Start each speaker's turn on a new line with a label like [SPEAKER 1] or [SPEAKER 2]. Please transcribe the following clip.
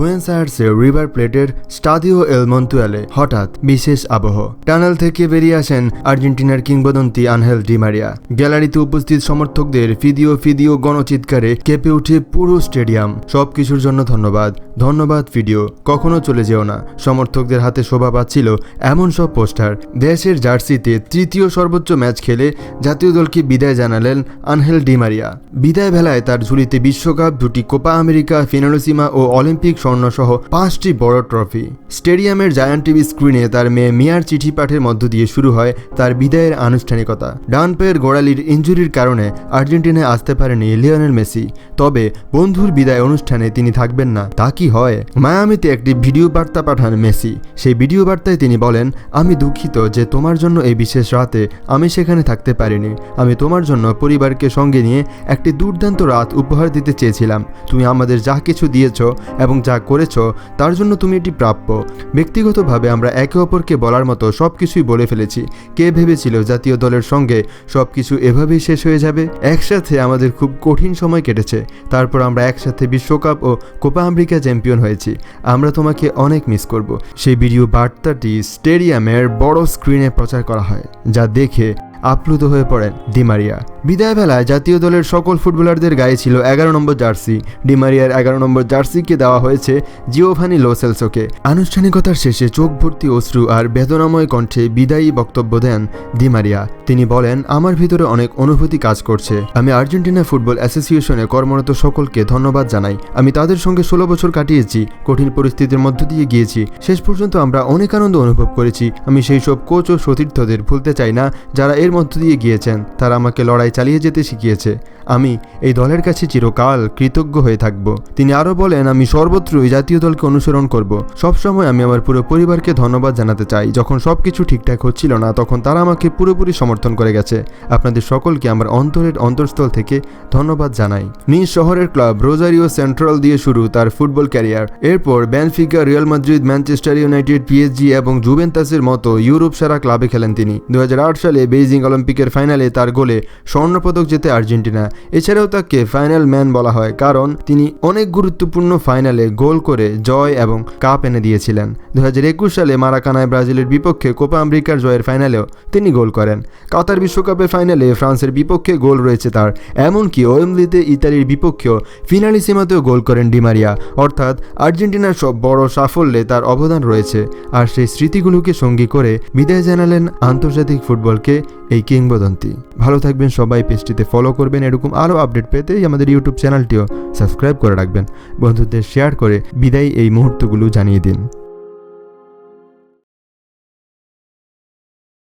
[SPEAKER 1] Buenos আয়ার্সের river প্লেটের স্টাদিও এল মন্তুয়ালে হঠাৎ বিশেষ আবহ। টানেল থেকে বেরিয়ে আসেন আর্জেন্টিনার কিংবদন্তি আনহেল ডিমারিয়া গ্যালারিতে উপস্থিত সমর্থকদের ফিদিও ফিদিও গণচিৎকারে কেঁপে উঠে পুরো স্টেডিয়াম। সবকিছুর জন্য ধন্যবাদ। ধন্যবাদ ভিডিও কখনো চলে যেও না। সমর্থকদের হাতে শোভা পাচ্ছিল এমন সব পোস্টার। দেশের জার্সিতে তৃতীয় সর্বোচ্চ ম্যাচ খেলে জাতীয় দলকে বিদায় জানালেন আনহেল ডিমারিয়া বিদায় বেলায় তার ঝুলিতে বিশ্বকাপ, দুটি কোপা আমেরিকা, ফিনালোসিমা ও অলিম্পিক স্বর্ণসহ পাঁচটি বড় ট্রফি। স্টেডিয়ামের জায়ান্ট টিভি স্ক্রিনে তার মেয়ে মিয়ার চিঠি পাঠের মধ্য দিয়ে শুরু হয় তার বিদায়ের আনুষ্ঠানিকতা। ডান পায়ের গোড়ালির ইঞ্জুরির কারণে আর্জেন্টিনায় আসতে পারেনি লিওনেল মেসি। তবে বন্ধুর বিদায় অনুষ্ঠানে তিনি থাকবেন না, তা কি হয়? মায়ামিতে একটি ভিডিও বার্তা পাঠান মেসি। সেই ভিডিও বার্তায় তিনি বলেন, আমি দুঃখিত যে তোমার জন্য এই বিশেষ রাতে আমি সেখানে থাকতে পারিনি। আমি তোমার জন্য পরিবারকে সঙ্গে নিয়ে একটি দুর্দান্ত রাত উপহার দিতে চেয়েছিলাম। তুমি আমাদের যা কিছু দিয়েছ এবং যা করেছ, তার জন্য তুমি এটি প্রাপ্য। ব্যক্তিগতভাবে আমরা একে অপরকে বলার মতো সব কিছুই বলে ফেলেছি। কে ভেবেছিল জাতীয় দলের সঙ্গে সব কিছু এভাবেই শেষ হয়ে যাবে? একসাথে আমাদের খুব কঠিন সময় কেটেছে। তারপর আমরা একসাথে বিশ্বকাপ ও কোপা আমেরিকা চ্যাম্পিয়ন হয়েছি। আমরা তোমাকে অনেক মিস করব। সেই ভিডিও বার্তাটি স্টেডিয়ামের বড় স্ক্রিনে প্রচার করা হয়, যা দেখে আপ্লুত হয়ে পড়েন ডিমারিয়া বিদায় বেলায় জাতীয় দলের সকল ফুটবলারদের গায়ে ছিল এগারো নম্বর জার্সি। ডিমারিয়ার এগারো নম্বর জার্সিকে দেওয়া হয়েছে জিওভানি লোসেলসোকে আনুষ্ঠানিকতার শেষে চোখ ভর্তি অশ্রু আর বেদনাময় কণ্ঠে বিদায়ী বক্তব্য দেন ডিমারিয়া তিনি বলেন, আমার ভিতরে অনেক অনুভূতি কাজ করছে। আমি আর্জেন্টিনা ফুটবল অ্যাসোসিয়েশনে কর্মরত সকলকে ধন্যবাদ জানাই। আমি তাদের সঙ্গে ষোলো বছর কাটিয়েছি, কঠিন পরিস্থিতির মধ্য দিয়ে গিয়েছি। শেষ পর্যন্ত আমরা অনেক আনন্দ অনুভব করেছি। আমি সেই সব কোচ ও সতীর্থদের ভুলতে চাই না, যারা এর মধ্য দিয়ে গিয়েছেন। তারা আমাকে লড়াই চালিয়ে যেতে শিখিয়েছে। আমি এই দলের কাছে চিরকাল কৃতজ্ঞ হয়ে থাকব। তিনি আরও বলেন, আমি সর্বত্রই জাতীয় দলকে অনুসরণ করব। সবসময় আমি আমার পুরো পরিবারকে ধন্যবাদ জানাতে চাই। যখন সব কিছু ঠিকঠাক হচ্ছিল না, তখন তারা আমাকে পুরোপুরি সমর্থন করে গেছে। আপনাদের সকলকে আমার অন্তরের অন্তরস্থল থেকে ধন্যবাদ জানাই। নিজ শহরের ক্লাব রোজারিও সেন্ট্রাল দিয়ে শুরু তার ফুটবল ক্যারিয়ার। এরপর Benfica Real Madrid, Manchester United, PSG এবং জুভেন্তাসের মতো ইউরোপ সেরা ক্লাবে খেলেন তিনি। দু হাজার আট সালে বেইজিং অলিম্পিকের ফাইনালে তার গোলে স্বর্ণপদক জেতে আর্জেন্টিনা। এছাড়াও তাকে ফাইনাল ম্যান বলা হয় কারণ তিনি অনেক গুরুত্বপূর্ণ ফাইনালে গোল করে জয় এবং কাপ এনে দিয়েছিলেন। দু সালে মারাকানায় ব্রাজিলের বিপক্ষে কোপা আমেরিকার জয়ের ফাইনালেও তিনি গোল করেন। কাতার বিশ্বকাপের ফাইনালে ফ্রান্সের বিপক্ষে গোল রয়েছে তার, এমনকি ওয়েমলিতে ইতালির বিপক্ষেও ফিনালি সীমাতেও গোল করেন ডিমারিয়া অর্থাৎ আর্জেন্টিনার সব বড় সাফল্যে তার অবদান রয়েছে আর সেই স্মৃতিগুলোকে সঙ্গী করে বিদায় জানালেন আন্তর্জাতিক ফুটবলকে এই কিংবদন্তি। ভালো থাকবেন সবাই, পেজটিতে ফলো করবেন এরকম আরও আপডেট পেতেই আমাদের ইউটিউব চ্যানেলটিও সাবস্ক্রাইব করে রাখবেন। বন্ধুদের শেয়ার করে বিদায় এই মুহূর্তগুলো জানিয়ে দিন।